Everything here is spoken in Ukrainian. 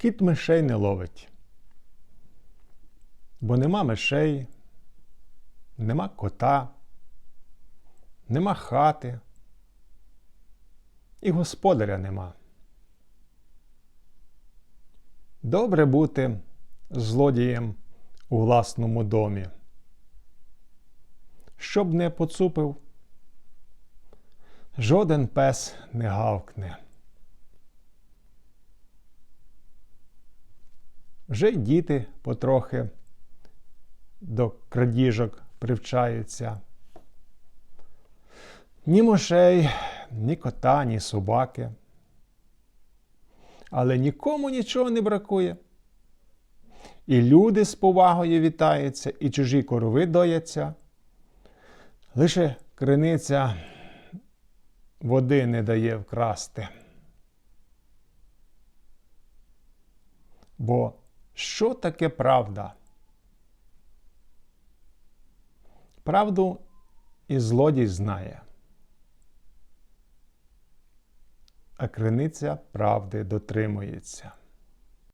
Кіт мишей не ловить. Бо нема мишей, нема кота, нема хати, і господаря нема. Добре бути злодієм у власному домі. Щоб не поцупив, жоден пес не гавкне. Вже й діти потрохи до крадіжок привчаються. Ні мошей, ні кота, ні собаки. Але нікому нічого не бракує. І люди з повагою вітаються, і чужі корови дояться. Лише криниця води не дає вкрасти. Бо що таке правда? Правду і злодій знає. А криниця правди дотримується.